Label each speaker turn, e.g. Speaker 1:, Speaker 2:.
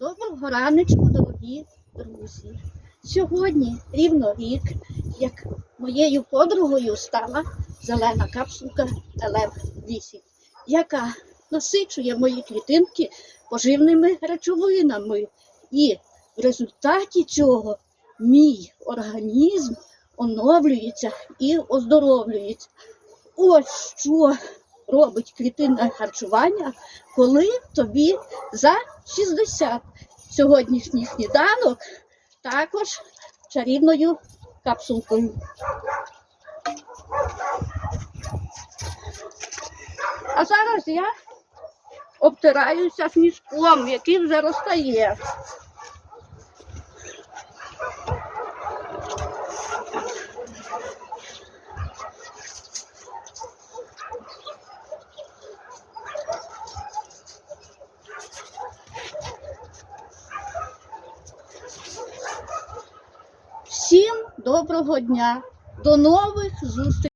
Speaker 1: Доброго раночку, дорогі друзі. Сьогодні рівно рік, як моєю подругою стала зелена капсулка ЛФ-8, яка насичує мої клітинки поживними речовинами. І в результаті цього мій організм оновлюється і оздоровлюється. Ось що робить клітинне харчування, коли тобі за 60. Сьогоднішній сніданок також чарівною капсулкою. А зараз я обтираюся сніжком, який вже розтає. Всім доброго дня, до нових зустрічей.